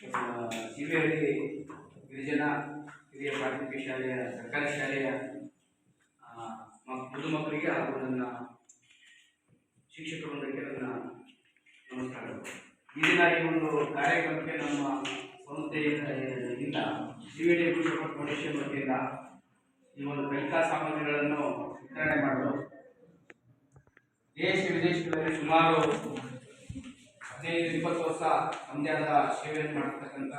ಸಿಬಿಹಳ್ಳಿ ಗಿರಿಜನ ಹಿರಿಯ ಪ್ರಾಥಮಿಕ ಶಾಲೆಯ ಸರ್ಕಾರಿ ಶಾಲೆಯ ಆ, ಮಕ್ಕಳಿಗೆ ಹಾಗೂ ನನ್ನ ಶಿಕ್ಷಕ ವೃಂದಕ್ಕೆ ನನ್ನ ನಮಸ್ಕಾರಗಳು. ಈ ಈ ಒಂದು ಕಾರ್ಯಕ್ರಮಕ್ಕೆ ನಮ್ಮ ಸಂಸ್ಥೆಯಿಂದ ಸಿವಿಡಿ ಕೃಷಿ ಫೌಂಡೇಶನ್ ವತಿಯಿಂದ ಈ ಒಂದು ಕಲಿಕಾ ಸಾಮಗ್ರಿಗಳನ್ನು ವಿತರಣೆ ಮಾಡಲು ದೇಶ ವಿದೇಶಗಳಲ್ಲಿ ಸುಮಾರು ಹದಿನೈದು, ಇಪ್ಪತ್ತು ವರ್ಷ ತಮ್ಮದೇ ಆದ ಸೇವೆಯನ್ನು ಮಾಡಿರ್ತಕ್ಕಂಥ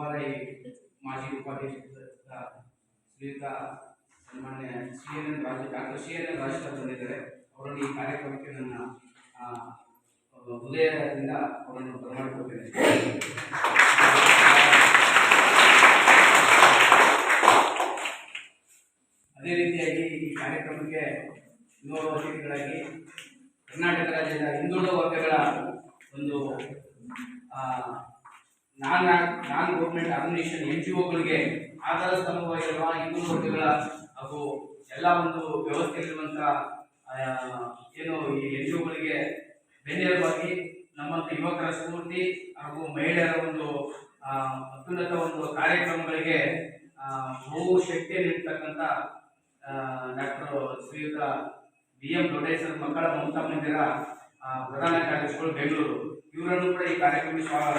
ಆರ್ ಐ ಮಾಜಿ ಉಪಾಧ್ಯಕ್ಷ ಶ್ರೀಯುತ ಸನ್ಮಾನ್ಯ C N N Raja, doctor C N N Rajeshwar ಬಂದಿದ್ದಾರೆ. ಅವರನ್ನು ಈ ಕಾರ್ಯಕ್ರಮಕ್ಕೆ ನನ್ನ ಹೃದಯದಿಂದ ಅವರನ್ನು ಬರಮಾಡಿಕೊಳ್ತೇನೆ. ಅದೇ ರೀತಿಯಾಗಿ ಈ ಕಾರ್ಯಕ್ರಮಕ್ಕೆ ಯುವ ಅತಿಥಿಗಳಾಗಿ ಕರ್ನಾಟಕ ರಾಜ್ಯದ ಹಿಂದುಳಿದ ವರ್ಗಗಳ ಒಂದು non non government organisation N G ಒಗಳಿಗೆ ಆಧಾರ ಸ್ತಂಭವಾಗಿರುವ ಹಿಂದೂ ವರ್ಗಗಳ ಹಾಗೂ ಎಲ್ಲ ಒಂದು ವ್ಯವಸ್ಥೆಯಲ್ಲಿರುವಂಥ ಏನು ಈ ಎನ್ ಜಿ ಒಗಳಿಗೆ ಬೆನ್ನೆಲುಬಾಗಿ ನಮ್ಮಂಥ ಯುವಕರ ಸ್ಫೂರ್ತಿ ಹಾಗೂ ಮಹಿಳೆಯರ ಒಂದು ಅತ್ಯುನ್ನತ ಒಂದು ಕಾರ್ಯಕ್ರಮಗಳಿಗೆ ಬಹು ಶಕ್ತಿಯನ್ನು ನೀಡ್ತಕ್ಕಂಥ ಡಾಕ್ಟರ್ ಶ್ರೀಯುತ ಬಿ ಎಂ ದೊಡ್ಡೇಶ್ವರ ಮಕ್ಕಳ ಮಮತಾ ಮಂದಿರ ಪ್ರಧಾನ ಕಾರ್ಯದರ್ಶಿಗಳು ಬೆಂಗಳೂರು. ಇವರನ್ನು ಕೂಡ ಈ ಕಾರ್ಯಕ್ರಮಕ್ಕೆ ಸ್ವಾಗತ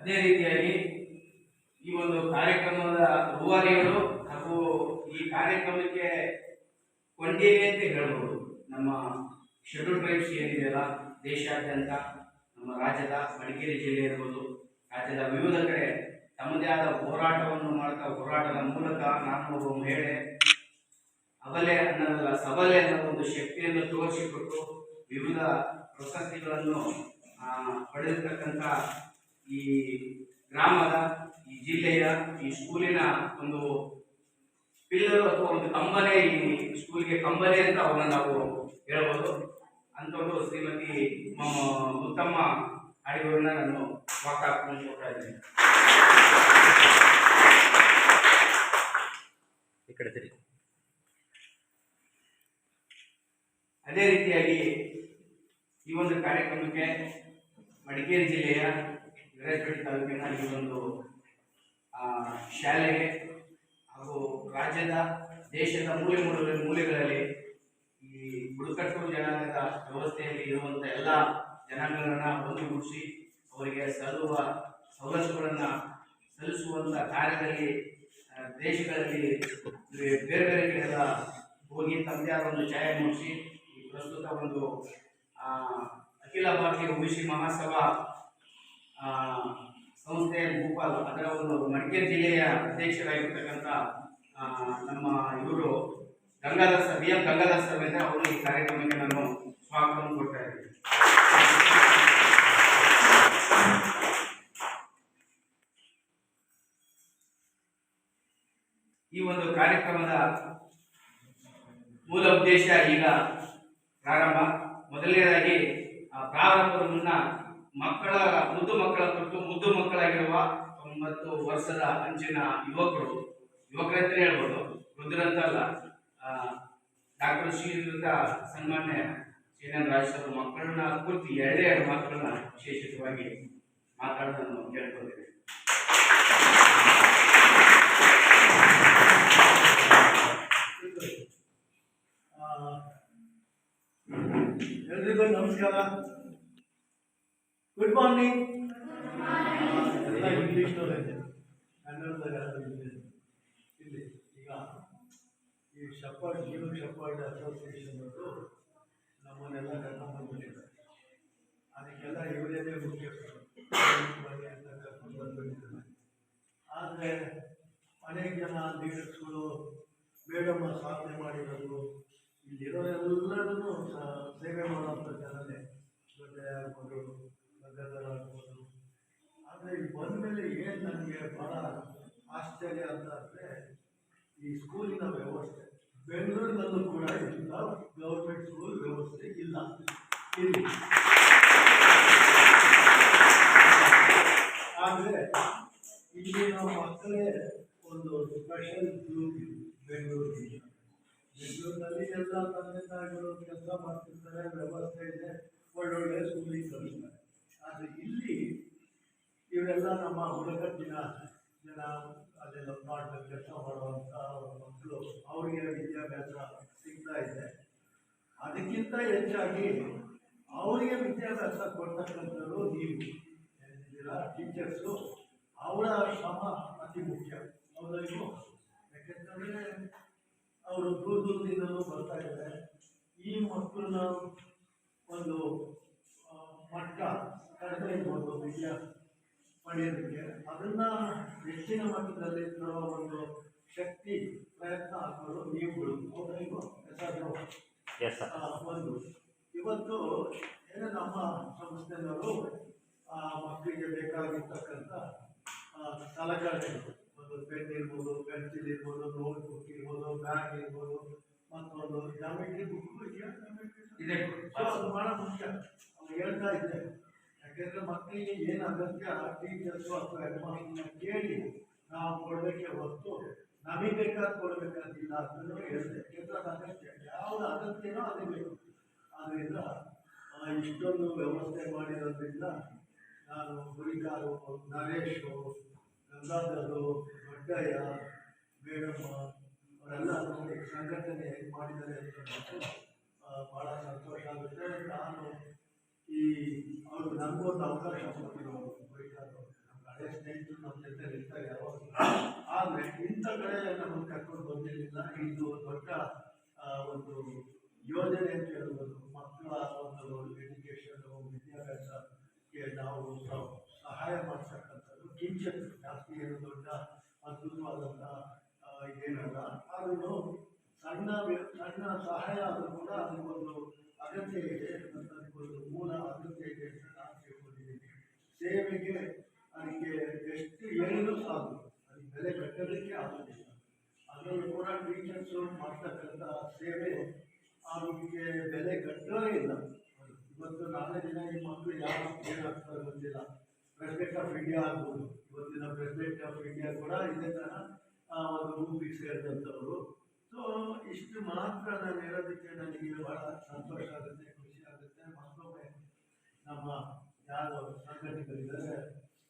ಅದೇ ರೀತಿಯಾಗಿ ಈ ಒಂದು ಕಾರ್ಯಕ್ರಮದ ರೂವಾರಿಗಳು ಹಾಗೂ ಈ ಕಾರ್ಯಕ್ರಮಕ್ಕೆ ಕೊಂಡಿಗೆ ಅಂತ ಹೇಳ್ಬೋದು. ನಮ್ಮ ಶೆಡ್ಯೂಲ್ ಟ್ರೈಬ್ಸ್ ಏನಿದೆಯಲ್ಲ, ದೇಶಾದ್ಯಂತ, ನಮ್ಮ ರಾಜ್ಯದ ಮಡಿಕೇರಿ ಜಿಲ್ಲೆ ಇರ್ಬೋದು, ರಾಜ್ಯದ ವಿವಿಧ ಕಡೆ ತಮ್ಮದೇ ಆದ ಹೋರಾಟವನ್ನು ಮಾಡ್ತಾ ಹೋರಾಟದ ಮೂಲಕ ನಾನು ಒಬ್ಬ ಮಹಿಳೆ. ಅಬಲೆ ಅನ್ನೋದಲ್ಲ, ಸಬಲೆ ಅನ್ನೋ ಒಂದು ಶಕ್ತಿಯನ್ನು ತೋರಿಸಿಕೊಟ್ಟು ವಿವಿಧ ಪ್ರಶಸ್ತಿಗಳನ್ನು ಪಡೆದಿರ್ತಕ್ಕಂಥ ಈ ಗ್ರಾಮದ, ಈ ಜಿಲ್ಲೆಯ, ಈ ಸ್ಕೂಲಿನ ಒಂದು ಪಿಲ್ಲರ್ ಅಥವಾ ಒಂದು ಕಂಬನೆ ಈ ಸ್ಕೂಲ್ಗೆ ಕಂಬನೆ ಅಂತ ಅವನ್ನ ನಾವು ಹೇಳ್ಬೋದು. ಅಂಥವ್ರು ಶ್ರೀಮತಿ ಮುತ್ತಮ್ಮ ಅಡಿಗಳನ್ನ ನಾನು ವಾಕಾಕೊಂಡು ಕೊಡ್ತಾ ಇದ್ದೀನಿ ಈ ಕಡೆ ತಿರುಗಿ. ಅದೇ ರೀತಿಯಾಗಿ ಈ ಒಂದು ಕಾರ್ಯಕ್ರಮಕ್ಕೆ ಮಡಿಕೇರಿ ಜಿಲ್ಲೆಯ ವಿರಾಜಪೇಟೆ ತಾಲೂಕಿನ ಈ ಒಂದು ಶಾಲೆಗೆ ಹಾಗೂ ರಾಜ್ಯದ ದೇಶದ ಮೂಲೆ ಮೂಲೆ ಮೂಲೆಗಳಲ್ಲಿ ಈ ಬುಡಕಟ್ಟು ಜನಾಂಗದ ವ್ಯವಸ್ಥೆಯಲ್ಲಿ ಇರುವಂಥ ಎಲ್ಲ ಜನಾಂಗಗಳನ್ನ ಒಂದುಗೂಡಿಸಿ ಅವರಿಗೆ ಸಲ್ಲುವ ಸವಲತ್ತುಗಳನ್ನು ಸಲ್ಲಿಸುವಂಥ ಕಾರ್ಯದಲ್ಲಿ ದೇಶಗಳಲ್ಲಿ ಬೇರೆ ಬೇರೆ ಕಡೆಯೆಲ್ಲ ಹೋಗಿ ತಮ್ಮದೇ ಒಂದು ಛಾಯೆ ಮೂಡಿಸಿ, ಈ ಪ್ರಸ್ತುತ ಒಂದು ಅಖಿಲ ಭಾರತೀಯ ಒಬಿಸಿ ಮಹಾಸಭಾ ಸಂಸ್ಥೆ ಭೂಪಾಲ್ ಅದರ ಒಂದು ಮಡಿಕೆ ಜಿಲ್ಲೆಯ ಅಧ್ಯಕ್ಷರಾಗಿರ್ತಕ್ಕಂಥ ನಮ್ಮ ಇವರು ಗಂಗಾಧರ್ ಸರ್ ಬಿ ಎಂ ಅವರು ಈ ಕಾರ್ಯಕ್ರಮಕ್ಕೆ ನಾನು ಸ್ವಾಗತವನ್ನು ಕೊಡ್ತಾ ಇದ್ದೀನಿ. ಈ ಒಂದು ಕಾರ್ಯಕ್ರಮದ ಮೂಲ ಉದ್ದೇಶ ಈಗ ಪ್ರಾರಂಭ. ಮೊದಲನೇದಾಗಿ ಪ್ರಾರಂಭದ ಮುನ್ನ ಮಕ್ಕಳ, ಮುದ್ದು ಮಕ್ಕಳ ಕುರಿತು ಮುದ್ದು ಮಕ್ಕಳಾಗಿರುವ ಒಂಬತ್ತು ವರ್ಷದ ಅಂಚಿನ ಯುವಕರು ಯುವಕರಂತಲೇ ಹೇಳ್ಬೋದು. ವೃದ್ಧರಂತಲ್ಲ ಡಾಕ್ಟರ್ ಶ್ರೀಯುತ ಸನ್ಮಾನ್ಯ ಶ್ರೀನಾಥ್ ರಾಜೇಶ್ವರ ಮಕ್ಕಳನ್ನ ಕುರಿತು ಎರಡೇ ಎರಡು ಮಾತುಗಳನ್ನ ವಿಶೇಷವಾಗಿ ಮಾತಾಡೋದನ್ನು ಕೇಳ್ಕೊಳ್ತೇನೆ ಎಲ್ರಿಗೂ ನಮಸ್ಕಾರ ಗುಡ್ ಮಾರ್ನಿಂಗ್ ಎಲ್ಲ ಇಂಗ್ಲೀಷ್ನವರೇ ಕನ್ನಡದಾಗ ಯಾರು ಇಂಗ್ಲೀಷ್ ಇಲ್ಲಿ ಈಗ ಈ ಶಪರ್ಡ್ ನ್ಯೂ ಶಪರ್ಡ್ ಅಸೋಸಿಯೇಷನ್ ಅವರು ನಮ್ಮನ್ನೆಲ್ಲ ಕರ್ಕೊಂಡ್ಬಂದ್ಬಿಟ್ಟಿದ್ದಾರೆ ಅದಕ್ಕೆಲ್ಲ ಇವರೇನೇ ಮುಖ್ಯಸ್ಥರು ಬನ್ನಿ ಅಂತ ಕರ್ಕೊಂಡು ಬಂದ್ಬಿಟ್ಟಿದ್ದಾರೆ ಆದರೆ ಅನೇಕ ಜನ ಲೀಡರ್ಸ್ಗಳು ಮೇಡಮ್ಮ ಸಾಧನೆ ಮಾಡಿರೋದು ಇಲ್ಲಿರೋರೆಲ್ಲರೂ ಎಲ್ಲರೂ ಸೇವೆ ಮಾಡುವಂಥ ಜನನೇ ದೊಡ್ಡ ಆಗ್ಬೋದು ಗಂಗಾಧರ ಆಗ್ಬೋದು ಆದರೆ ಇಲ್ಲಿ ಬಂದಮೇಲೆ ಏನು ನನಗೆ ಭಾಳ ಆಶ್ಚರ್ಯ ಅಂತ ಅಂದರೆ, ಈ ಸ್ಕೂಲಿನ ವ್ಯವಸ್ಥೆ. ಬೆಂಗಳೂರಿನಲ್ಲೂ ಕೂಡ ಇಂಥ ಗೌರ್ಮೆಂಟ್ ಸ್ಕೂಲ್ ವ್ಯವಸ್ಥೆ ಇಲ್ಲ. ಇಲ್ಲಿ. ಆದರೆ, ಇಲ್ಲಿನ ಮಕ್ಕಳೇ ಒಂದು ಸ್ಪೆಷಲ್ ಗ್ರೂಪ್ ಬೆಂಗಳೂರಿನಿಂದ ಬೆಂಗಳೂರಿನಲ್ಲಿ ಎಲ್ಲ ತಂದೆ ತಾಯಿಗಳು ಕೆಲಸ ಮಾಡ್ತಿರ್ತಾರೆ, ವ್ಯವಸ್ಥೆ ಇದೆ, ಒಳ್ಳೊಳ್ಳೆ ಸ್ಕೂಲಿಗೆ ಕಲಿಸ್ತಾರೆ ಆದರೆ ಇಲ್ಲಿ ಇವರೆಲ್ಲ ನಮ್ಮ ಹುಡುಗಿನ ಜನ ಅದೆಲ್ಲ ಮಾಡ್ಬೇಕು ಕೆಲಸ ಮಾಡುವಂಥ ಮಕ್ಕಳು. ಅವರಿಗೆ ವಿದ್ಯಾಭ್ಯಾಸ ಸಿಗ್ತಾ ಇದೆ. ಅದಕ್ಕಿಂತ ಹೆಚ್ಚಾಗಿ ಅವರಿಗೆ ವಿದ್ಯಾಭ್ಯಾಸ ಕೊಡ್ತಕ್ಕಂಥದ್ದು ನೀವು ಏನಿದ್ದೀರಾ ಟೀಚರ್ಸು ಅವರ ಶ್ರಮ ಅತಿ ಮುಖ್ಯ ಹೌದಲ್ವೋ ಯಾಕೆಂತಂದರೆ ಅವರು ದೂರ ದೂರದಿಂದಲೂ ಬರ್ತಾ ಇದ್ದಾರೆ ಈ ಮಕ್ಕಳನ್ನ ಒಂದು ಮಟ್ಟ ಕಡಿಮೆ ಇರ್ಬೋದು ವಿದ್ಯಾ ಪಡೆಯೋದಕ್ಕೆ. ಅದನ್ನ ಹೆಚ್ಚಿನ ಮಟ್ಟದಲ್ಲಿ ತರುವ ಒಂದು ಶಕ್ತಿ ಪ್ರಯತ್ನ ಹಾಕೋದು ನೀವುಗಳು ಒಂದು. ಇವತ್ತು ಏನೇ ನಮ್ಮ ಸಂಸ್ಥೆಯವರು ಆ ಮಕ್ಕಳಿಗೆ ಬೇಕಾಗಿರ್ತಕ್ಕಂಥ ಸಲಕರಣೆಗಳು. ಒಂದು ಪೆನ್ ಇರ್ಬೋದು ಪೆನ್ಸಿಲ್ ಇರ್ಬೋದು ನೋಟ್ ಬುಕ್ ಇರ್ಬೋದು ಬ್ಯಾಗ್ ಇರ್ಬೋದು ಮತ್ತೊಂದು ಜಾಮೆಟ್ರಿ ಬುಕ್ ಇದೆ. ಅದು ಭಾಳ ಮುಖ್ಯ. ಅವ್ರು ಹೇಳ್ತಾ ಇದ್ದೆ ಯಾಕೆಂದ್ರೆ ಮಕ್ಕಳಿಗೆ ಏನು ಅಗತ್ಯ ಟೀಚರ್ಸು ಅಥವಾ ಹೆಡ್ಮಾಸ್ಟರ್ನ ಕೇಳಿ ನಾವು ಕೊಡಬೇಕೆ ಹೊರತು ನಮಗೆ ಬೇಕಾದ ಕೊಡಬೇಕಾದಿಲ್ಲ ಅಂತ ಹೇಳಿದೆ ಯಾಕೆಂದ್ರೆ ಅಗತ್ಯ ಯಾವುದು ಅಗತ್ಯನೋ ಅದೇ ಬೇಕು. ಆದ್ದರಿಂದ ಆ, ಇಷ್ಟೊಂದು ವ್ಯವಸ್ಥೆ ಮಾಡಿರೋದ್ರಿಂದ ನಾನು ಗುರಿಕಾರು ನರೇಶು ಗಂಗಾಧರು ದೊಡ್ಡಯ್ಯ, ಬೇಡಮ್ಮ, ಅವರೆಲ್ಲ ನೋಡಿ ಸಂಘಟನೆ ಹೇಗೆ ಮಾಡಿದ್ದಾರೆ ಅಂತ. ಭಾಳ ಸಂತೋಷ ಆಗುತ್ತೆ. ನಾನು ಈ ಅವರು ನನಗೊಂದು ಅವಕಾಶ ಕೊಟ್ಟಿರೋರು ನಮ್ಮ ಹಳೆ ಸ್ನೇಹಿತರು ನಮ್ಮ ಜೊತೆ ಇರ್ತಾರೆ ಯಾವಾಗ ಆದರೆ ಇಂಥ ಕಡೆ ನಮ್ಮನ್ನು ಕರ್ಕೊಂಡು ಬಂದಿರಲಿಲ್ಲ. ಇದು ದೊಡ್ಡ ಒಂದು ಯೋಜನೆ ಅಂತ ಹೇಳ್ಬೋದು. ಮಕ್ಕಳ ಒಂದು ಎಜುಕೇಷನ್ ವಿದ್ಯಾಭ್ಯಾಸಕ್ಕೆ ನಾವು ಸಹಾಯ ಮಾಡ್ತಕ್ಕಂಥದ್ದು ಕಿಂಚಿತ್ತು ಏನು ದೊಡ್ಡ ಅದ್ಭುತವಾದಂತ ಆ, ಇದೇನಲ್ಲ. ಅದನ್ನು ಸಣ್ಣ ಸಣ್ಣ ಸಹಾಯ ಆದರೂ ಕೂಡ ಅದಕ್ಕೊಂದು ಅಗತ್ಯ ಇದೆ ಮತ್ತು ಅದಕ್ಕೊಂದು ಮೂಲ ಅಗತ್ಯ ಇದೆ ಅಂತ ನಾನು ತಿಳ್ಕೊಂಡಿದ್ದೀನಿ. ಸೇವೆಗೆ ಅದಕ್ಕೆ ಎಷ್ಟು ಹೇಳಿದ್ರು ಸಾಕು. ಅದಕ್ಕೆ ಬೆಲೆ ಕಟ್ಟೋದಕ್ಕೆ ಆಗೋದಿಲ್ಲ ಅದರಲ್ಲೂ ಕೂಡ ಟೀಚರ್ಸು ಮಾಡ್ತಕ್ಕಂಥ ಸೇವೆ ಅದಕ್ಕೆ ಬೆಲೆ ಕಟ್ಟೋ ಇಲ್ಲ. ಇವತ್ತು ನಾಲ್ಕು ದಿನ ಈ ಮಕ್ಕಳು ಯಾರು ಏನಾಗ್ತಾರೆ ಗೊತ್ತಿಲ್ಲ ಪ್ರೆಸಿಡೆಂಟ್ ಆಫ್ ಇಂಡಿಯಾ ಆಗ್ಬೋದು. ಆಫ್ ಇಂಡಿಯಾ ಕೂಡ ಇದೇ ಥರ ಒಂದು ಗುಂಪಿಗೆ ಸೇರಿದಂಥವ್ರು ಸೊ ಇಷ್ಟು ಮಾತ್ರ ನಾನು ಹೇಳೋದಕ್ಕೆ ನನಗೆ ಬಹಳ ಸಂತೋಷ ಆಗುತ್ತೆ, ಖುಷಿ ಆಗುತ್ತೆ. ಮತ್ತೊಮ್ಮೆ ನಮ್ಮ ಯಾರು ಸಂಘಟಕರಿದ್ದಾರೆ,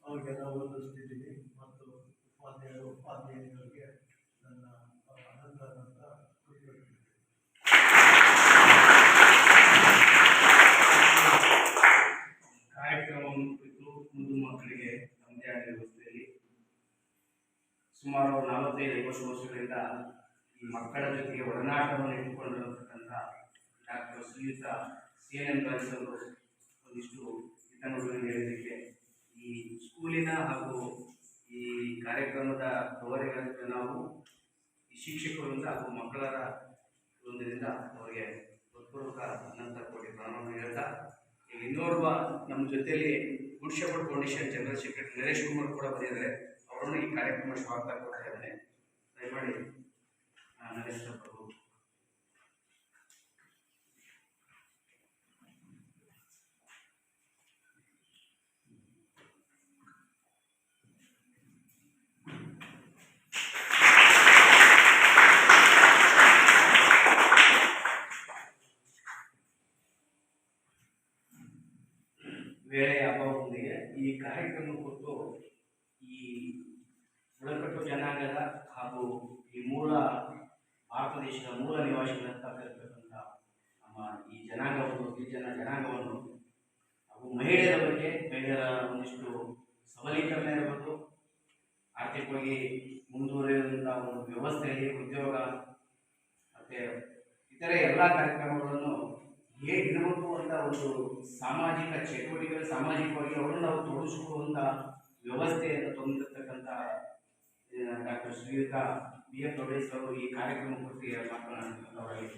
ಅವ್ರಿಗೆಲ್ಲ ಓದಿಸ್ತಿದ್ದೀನಿ ಮತ್ತು ಉಪಾಧ್ಯಾಯರು ಉಪಾಧ್ಯಾಯರಿಗೆ ನನ್ನ ಅನಂತ ಅನಂತ ಕೃತಜ್ಞತೆ ಕಾರ್ಯಕ್ರಮವನ್ನು ಕುರಿತು ಮುಂದು ಮಕ್ಕಳಿಗೆ ತಮ್ಮದೇ ಆದ ವ್ಯವಸ್ಥೆಯಲ್ಲಿ ಸುಮಾರು ನಲವತ್ತೈದು, ಐವತ್ತು ವರ್ಷಗಳಿಂದ ಈ ಮಕ್ಕಳ ಜೊತೆಗೆ ಒಡನಾಟವನ್ನು ಇಟ್ಟುಕೊಂಡಿರತಕ್ಕಂಥ ಡಾಕ್ಟರ್ ಶ್ರೀಯುತ ಸಿ ಎನ್ ಎಂ ಅವರು ಒಂದಿಷ್ಟು ಹಿತನುಡಿಗಳನ್ನು ಹೇಳಲಿಕ್ಕೆ ಈ ಸ್ಕೂಲಿನ ಹಾಗೂ ಈ ಕಾರ್ಯಕ್ರಮದ ಪ್ರವರೆಗಳನ್ನು ನಾವು ಈ ಶಿಕ್ಷಕರಿಂದ ಹಾಗೂ ಮಕ್ಕಳರ ಒಂದರಿಂದ ಅವರಿಗೆ ಹೃತ್ಪೂರ್ವಕ ಅನಂತ ಕೋಟಿ ಪ್ರಣಾಮವನ್ನು ಹೇಳ್ತಾ ಇನ್ನೋರ್ವ ನಮ್ಮ ಜೊತೆಯಲ್ಲಿ Good Shepherd Foundation general secretary Naresh Kumar ಕೂಡ ಬಂದಿದ್ದಾರೆ. ಈ ಕಾರ್ಯಕ್ರಮ ಸ್ವಾಗತ ಕೊಡ್ತಾ ಇದ್ದೇನೆ ದಯಮಾಡಿ ಆ, ನರೇಶ್ ಪ್ರಭು ವೇಳೆಯ ಅಭಾವದೊಂದಿಗೆ ಈ ಕಾರ್ಯಕ್ರಮ ಕುರಿತು ಈ ಬುಡಕಟ್ಟು ಜನಾಂಗದ ಹಾಗೂ ಈ ಮೂಲ ಭಾರತ ದೇಶದ ಮೂಲ ನಿವಾಸಿಗಳಂತ ಕರೆತಕ್ಕಂಥ ನಮ್ಮ ಈ ಜನಾಂಗವನ್ನು ಗಿರಿಜನ ಜನಾಂಗವನ್ನು ಹಾಗೂ ಮಹಿಳೆಯರ ಬಗ್ಗೆ, ಮಹಿಳೆಯರ ಒಂದಿಷ್ಟು ಸಬಲೀಕರಣ ಇರಬಹುದು ಆರ್ಥಿಕವಾಗಿ ಮುಂದುವರಿಯುವಂಥ ಒಂದು ವ್ಯವಸ್ಥೆಯಲ್ಲಿ ಉದ್ಯೋಗ, ಮತ್ತು ಇತರೆ ಎಲ್ಲ ಕಾರ್ಯಕ್ರಮಗಳನ್ನು ಹೇಗಿರಬೇಕು ಅಂತ ಒಂದು ಸಾಮಾಜಿಕ ಚಟುವಟಿಕೆ ಸಾಮಾಜಿಕವಾಗಿ ಅವರನ್ನು ನಾವು ತೊಡಗಿಸಿಕೊಳ್ಳುವಂಥ ವ್ಯವಸ್ಥೆಯನ್ನು ತಂದಿರತಕ್ಕಂಥ ಡಾಕ್ಟರ್ ಶ್ರೀಯುತ ಬಿ ಎಫ್ ದೊಡೇಶ್ ಅವರು ಈ ಕಾರ್ಯಕ್ರಮ ಕುರಿತು ಮಾತನಾಡುವಂಥವರಾಗಿ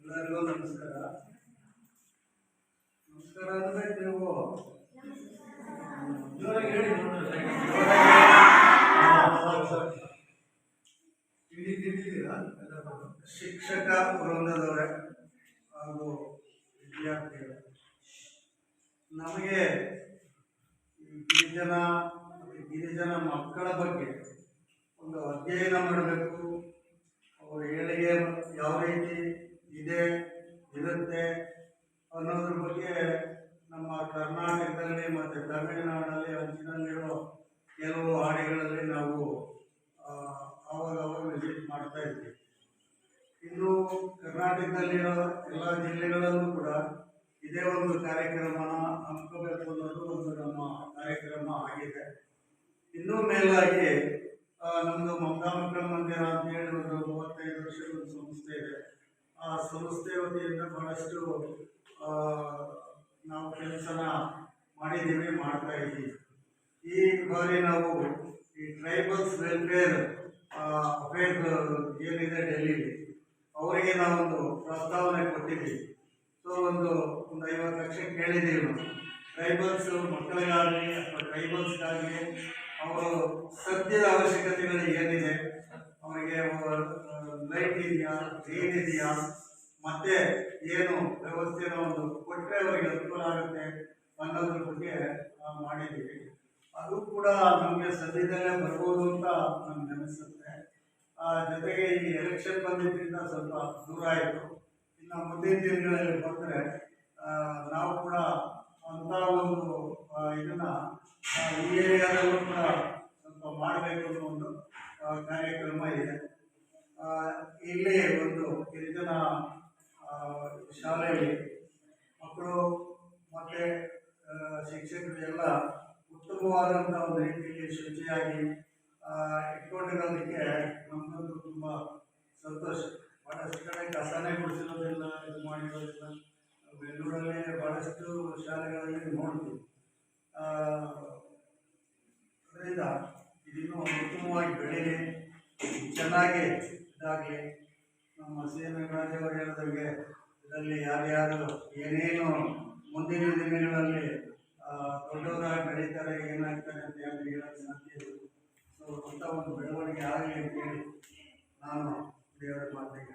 ಎಲ್ಲರಿಗೂ ನಮಸ್ಕಾರ ನಮಸ್ಕಾರ ಅಂದ್ರೆ ನೀವು ಜೋರಾಗಿ ಹೇಳಿ ನೋಡೋಣ. ತಿಂಡಿ ತಿಂದಿದ್ದೀರಾ ಎಲ್ಲರೂ? ಶಿಕ್ಷಕ ವೃಂದದವರೇ ಹಾಗೂ ವಿದ್ಯಾರ್ಥಿಗಳು ನಮಗೆ ಗಿರಿಜನ ಗಿರಿಜನ ಮಕ್ಕಳ ಬಗ್ಗೆ ಒಂದು ಅಧ್ಯಯನ ಮಾಡಬೇಕು. ಅವರ ಏಳಿಗೆ ಯಾವ ರೀತಿ ಇದೆ ಇರುತ್ತೆ ಅನ್ನೋದ್ರ ಬಗ್ಗೆ ನಮ್ಮ ಕರ್ನಾಟಕದಲ್ಲಿ ಮತ್ತು ತಮಿಳುನಾಡಲ್ಲಿ ಅಂಚಿನಲ್ಲಿರೋ ಕೆಲವು ಹಾಡಿಗಳಲ್ಲಿ ನಾವು ಆ, ಆವಾಗ ಅವಾಗ ವಿಸಿಟ್ ಮಾಡ್ತಾ ಇದ್ವಿ. ಇನ್ನು ಕರ್ನಾಟಕದಲ್ಲಿರೋ ಎಲ್ಲ ಜಿಲ್ಲೆಗಳಲ್ಲೂ ಕೂಡ ಇದೇ ಒಂದು ಕಾರ್ಯಕ್ರಮ ಹಮ್ಮಿಕೋಬೇಕು ಅನ್ನೋದು ಒಂದು ನಮ್ಮ ಕಾರ್ಯಕ್ರಮ ಆಗಿದೆ. ಇನ್ನೂ ಮೇಲಾಗಿ ನಮ್ಮದು ಮಮತಾ ಮಕ್ಕಳ ಮಂದಿರ ಅಂತ ಹೇಳಿ ಒಂದು ಮೂವತ್ತೈದು ವರ್ಷದ ಒಂದು ಸಂಸ್ಥೆ ಇದೆ. ಆ ಸಂಸ್ಥೆ ವತಿಯಿಂದ ಬಹಳಷ್ಟು ನಾವು ಕೆಲಸನ ಮಾಡಿದ್ದೀವಿ, ಮಾಡ್ತಾ ಇದ್ದೀವಿ. ಈ ಬಾರಿ ನಾವು ಈ ಟ್ರೈಬಲ್ಸ್ ವೆಲ್ಫೇರ್ ಅಫೇರ್ ಏನಿದೆ ಡೆಲ್ಲಿ ಅವರಿಗೆ ನಾವೊಂದು ಪ್ರಸ್ತಾವನೆ ಕೊಟ್ಟಿದ್ದೀವಿ. ಸೊ, ಒಂದು ಒಂದು ಐವತ್ತು ಲಕ್ಷ ಕೇಳಿದ್ದೀವಿ ನಾವು. ಟ್ರೈಬಲ್ಸ್ ಮಕ್ಕಳಿಗಾಗಲಿ ಅಥವಾ ಟ್ರೈಬಲ್ಸ್ಗಾಗಲಿ ಅವರು ಸದ್ಯದ ಅವಶ್ಯಕತೆಗಳು ಏನಿದೆ? ಅವರಿಗೆ ಲೈಟ್ ಇದೆಯಾ? ನೀರು ಇದೆಯಾ? ಮತ್ತೆ ಏನು ವ್ಯವಸ್ಥೆನ ಒಂದು ಕೊಟ್ಟರೆ ಅವರಿಗೆ ಅನುಕೂಲ ಆಗುತ್ತೆ ಅನ್ನೋದ್ರ ಬಗ್ಗೆ ಮಾಡಿದ್ದೀವಿ. ಅದು ಕೂಡ ನಮಗೆ ಸದ್ಯದಲ್ಲೇ ಬರ್ಬೋದು ಅಂತ ನಮ್ಗೆ ಅನಿಸುತ್ತೆ. ಆ, ಜೊತೆಗೆ ಈ ಎಲೆಕ್ಷನ್ ಬಂದಿದ್ದರಿಂದ ಸ್ವಲ್ಪ ದೂರ ಆಯಿತು. ಇನ್ನು ಮುಂದಿನ ದಿನಗಳಲ್ಲಿ ಬಂದರೆ ನಾವು ಕೂಡ ಅಂತ ಒಂದು ಇದನ್ನು ಈ ಏರಿಯಾದಲ್ಲೂ ಕೂಡ ಸ್ವಲ್ಪ ಮಾಡಬೇಕು ಅನ್ನೋ ಒಂದು ಕಾರ್ಯಕ್ರಮ ಇದೆ. ಇಲ್ಲಿ ಒಂದು ಗಿರಿಜನ ಶಾಲೆಯಲ್ಲಿ ಮಕ್ಕಳು, ಮತ್ತು ಶಿಕ್ಷಕರು ಎಲ್ಲ ಉತ್ತಮವಾದಂಥ ಒಂದು ರೀತಿಯಲ್ಲಿ ಶುಚಿಯಾಗಿ ಇಟ್ಕೊಂಡಿರೋದಕ್ಕೆ ನಮಗಂತೂ ತುಂಬ ಸಂತೋಷ. ಬಹಳ ಕಡೆ ಕಸನೇ ಕೊಡಿಸಿರೋದಿಲ್ಲ ಇದು ಮಾಡಿರೋದಿಲ್ಲ ಬೆಂಗಳೂರಲ್ಲಿ ಭಾಳಷ್ಟು ಶಾಲೆಗಳಲ್ಲಿ ನೋಡ್ತೀವಿ. ಅದರಿಂದ ಇದನ್ನು ಉತ್ತಮವಾಗಿ ಬೆಳೀಲಿ. ಚೆನ್ನಾಗಿ ಇದಾಗಲಿ ನಮ್ಮ ಸಿ ಎಂ ರಾಜ್ಯವರು ಹೇಳಿದಂಗೆ ಇದರಲ್ಲಿ ಯಾರ್ಯಾರು ಏನೇನು ಮುಂದಿನ ದಿನಗಳಲ್ಲಿ ದೊಡ್ಡವರಾಗಿ ಬೆಳೀತಾರೆ, ಏನಾಗ್ತಾರೆ ಅಂತ ಹೇಳಿ ಹೇಳೋದು ಸಾಧ್ಯ ಸೊ ಅಂತ ಒಂದು ಬೆಳವಣಿಗೆ ಆಗಲಿ ಅಂತೇಳಿ ನಾನು ದೇವರ ಮಾತಿಗೆ